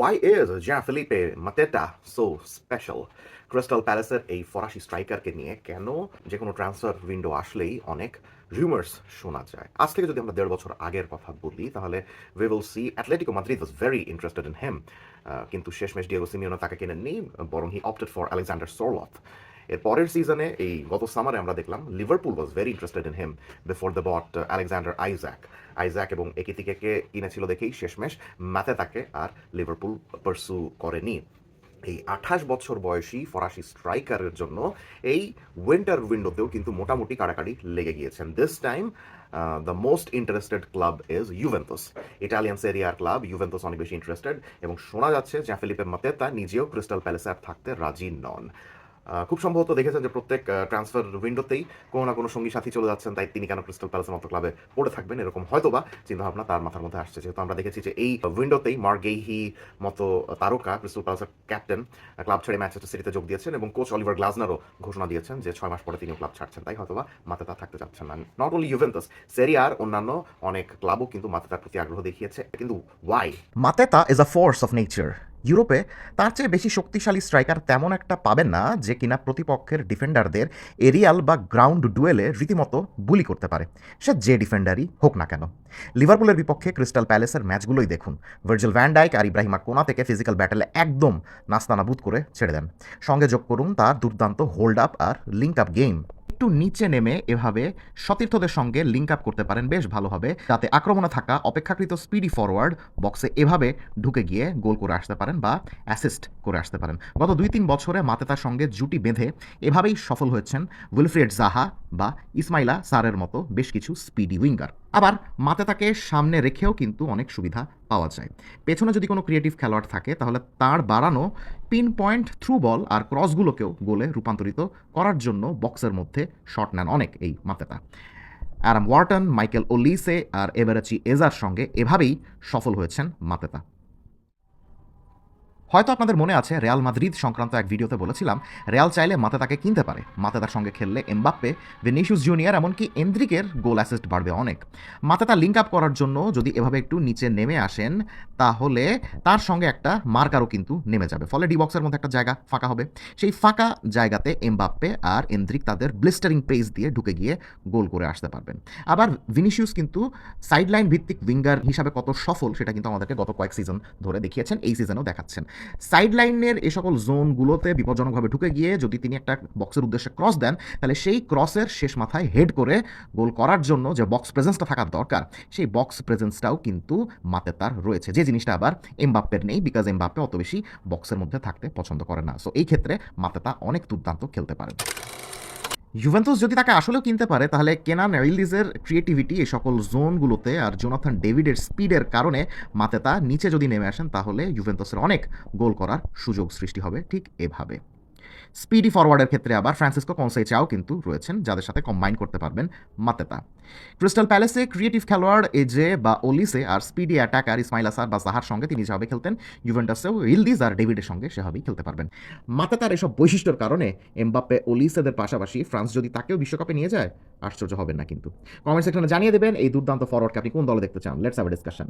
Why is Gianfelipe Mateta so special? Crystal প্যালেসের এই ফরাসি স্ট্রাইকারকে নিয়ে কেন যে কোনো ট্রান্সফার উইন্ডো আসলেই অনেক রিউমার্স শোনা যায়। আজ থেকে যদি আমরা দেড় বছর আগের কথা বলি, তাহলে we will see Atletico Madrid was very interested in him কিন্তু শেষমেশ ডিয়েগো সিমিওনো তাকে কিনেননি, বরং he opted for Alexander Sorloth এর পরের সিজনে এই গত সামারে আমরা দেখলাম Liverpool was very interested in him before the bought Alexander Isak Isak এবং একিতিকে কিনেছিল দেখেই শেষমেশ ম্যাথে তাকে আর লিভারপুল পারসু করেনি। এই আঠাশ বছর বয়সী ফরাসি স্ট্রাইকারের জন্য এই উইন্টার উইন্ডোতেও কিন্তু মোটামুটি কাড়াকাড়ি লেগে গিয়েছেন। This time the most interested club is Juventus Italian সেরিয়ার club Juventus অনেক বেশি ইন্টারেস্টেড এবং শোনা যাচ্ছে যে ফিলিপে মাতেতা নিজেও ক্রিস্টাল প্যালেসে আর থাকতে রাজি নন। খুব সম্ভবত দেখেছেন যে প্রত্যেক ট্রান্সফার উইন্ডোতেই কোনো না কোনো সঙ্গী সাথী চলে যাচ্ছেন, তাই তিনি কেন ক্রিস্টাল প্যালেসের মতো ক্লাবে পড়ে থাকবেন? এরকম হয়তো বা চিন্তাভাবনা তার মাথার মধ্যে আসছে। যেহেতু আমরা দেখেছি যে এই উইন্ডোতেই মার্গেইহি মতো তারকা ক্রিস্টাল প্যালেসের ক্যাপ্টেন ক্লাব ছেড়ে ম্যানচেস্টার সিটিতে যোগ দিয়েছেন এবং কোচ অলিভার গ্লাজনারও ঘোষণা দিয়েছেন যে ছয় মাস পরে তিনিও ক্লাব ছাড়ছেন। তাই হয়তো বা মাতেতা থাকতে চাচ্ছেন না। নট অনলি ইউভেন্টাস সেরিয়ার অন্যান্য অনেক ক্লাবও কিন্তু মাথা মাতেতার প্রতি আগ্রহ দেখিয়েছে। কিন্তু why Mateta is a force of nature ইউরোপে, তার চেয়ে বেশি শক্তিশালী স্ট্রাইকার তেমন একটা পাবেন না যে কিনা প্রতিপক্ষের ডিফেন্ডারদের এরিয়াল বা গ্রাউন্ড ডুয়েলে রীতিমতো বুলি করতে পারে। সে যে ডিফেন্ডারই হোক না কেন। লিভারপুলের বিপক্ষে ক্রিস্টাল প্যালেসের ম্যাচগুলোই দেখুন। ভার্জিল ভ্যান্ডাইক আর ইব্রাহিমা কোনা থেকে ফিজিক্যাল ব্যাটেলে একদম নাস্তানাবুদ করে ছেড়ে দেন। সঙ্গে যোগ করুন তার দুর্দান্ত হোল্ড আপ আর লিঙ্ক আপ গেম। একটু নিচে নেমে এভাবে সতীর্থদের সঙ্গে লিঙ্ক আপ করতে পারেন, বেশ ভালোভাবে হবে। যাতে আক্রমণে থাকা অপেক্ষাকৃত স্পিডি ফরওয়ার্ড বক্সে এভাবে ঢুকে গিয়ে গোল করে আসতে পারেন বা অ্যাসিস্ট করে আসতে পারেন। গত দুই তিন বছরে মাতে তার সঙ্গে জুটি বেঁধে এভাবেই সফল হয়েছেন উইলফ্রেড জাহা বা ইসমাইলা সারের মতো বেশ কিছু স্পিডি উইঙ্গার। আবার মাতেতাকে সামনে রেখেও কিন্তু অনেক সুবিধা পাওয়া যায়। পেছনে যদি কোনো ক্রিয়েটিভ খেলোয়াড় থাকে, তাহলে তার বাড়ানো পিন পয়েন্ট থ্রু বল আর ক্রসগুলোকেও গোলে রূপান্তরিত করার জন্য বক্সের মধ্যে শট নেন অনেক এই Mateta. Adam Wharton, Michael Olise আর এভারাচি এজার সঙ্গে এভাবেই সফল হয়েছেন মাতেতা। হয়তো আপনাদের মনে আছে রিয়াল মাদ্রিদ সংক্রান্ত এক ভিডিওতে বলেছিলাম রিয়াল চাইলে মাতে তাকে কিনতে পারে। মাতে তার সঙ্গে খেললে এমবাপ্পে ভিনিসিয়াস জুনিয়র এমনকি এন্দ্রিকের গোল অ্যাসিস্ট বাড়বে অনেক। মাতেতা লিঙ্ক আপ করার জন্য যদি এভাবে একটু নিচে নেমে আসেন, তাহলে তার সঙ্গে একটা মার্কারও কিন্তু নেমে যাবে। ফলে ডি বক্সের মধ্যে একটা জায়গা ফাঁকা হবে। সেই ফাঁকা জায়গাতে এমবাপ্পে আর এন্দ্রিক তাদের ব্লিস্টারিং পেস দিয়ে ঢুকে গিয়ে গোল করে আসতে পারবেন। আবার ভিনিসিয়াস কিন্তু সাইডলাইন ভিত্তিক উইঙ্গার হিসাবে কত সফল, সেটা কিন্তু আমাদেরকে গত কয়েক সিজন ধরে দেখিয়েছেন, এই সিজনেও দেখাচ্ছেন। সাইডলাইনের এই সকল জোনগুলোতে বিপজ্জনকভাবে ঢুকে গিয়ে যদি তিনি একটা বক্সের উদ্দেশ্যে ক্রস দেন, তাহলে সেই ক্রসের শেষ মাথায় হেড করে গোল করার জন্য যে বক্স প্রেজেন্সটা থাকার দরকার, সেই বক্স প্রেজেন্সটাও কিন্তু মাতে তার রয়েছে। যে জিনিসটা আবার এমবাপ্পের নেই বিকজ এমবাপ্পে অত বেশি বক্সের মধ্যে থাকতে পছন্দ করে না। সো এই ক্ষেত্রে মাতেতা অনেক দুর্দান্ত খেলতে পারেন। ইউভেন্তুস যদি তাকে আসলেও কিনতে পারে, তাহলে কেনান রিলিজের ক্রিয়েটিভিটি এই সকল জোনগুলোতে আর জোনাথন ডেভিডের স্পিডের কারণে মাতে মাতেতা নিচে যদি নেমে আসেন, তাহলে ইউভেন্তুসের অনেক গোল করার সুযোগ সৃষ্টি হবে ঠিক এভাবে। স্পিডি ফরওয়ার্ডের ক্ষেত্রে আবার ফ্রান্সিসকো কনসেচাও কিন্তু রয়েছেন, যাদের সাথে কম্বাইন করতে পারবেন মাতেতা। ক্রিস্টাল প্যালেসে ক্রিয়েটিভ খেলোয়াড় এজে বা ওলিসে আর স্পিডি অ্যাটাকার ইসমাইল আসার বা জাহার সঙ্গে তিনি যেভাবে খেলতেন ইউভেন্টাসেও ইলদিজ আর ডেভিডের সঙ্গে সেভাবেই খেলতে পারবেন। মাতেতার এসব বৈশিষ্ট্যের কারণে এমবাপ্পে, ওলিসেদের পাশাপাশি ফ্রান্স যদি তাকেও বিশ্বকাপে নিয়ে যায়, আশ্চর্য হবেন না কিন্তু। কমেন্ট সেকশনে জানিয়ে দেবেন এই দুর্দান্ত ফরওয়ার্ডকে আপনি কোন দলে দেখতে চান? Let's have discussion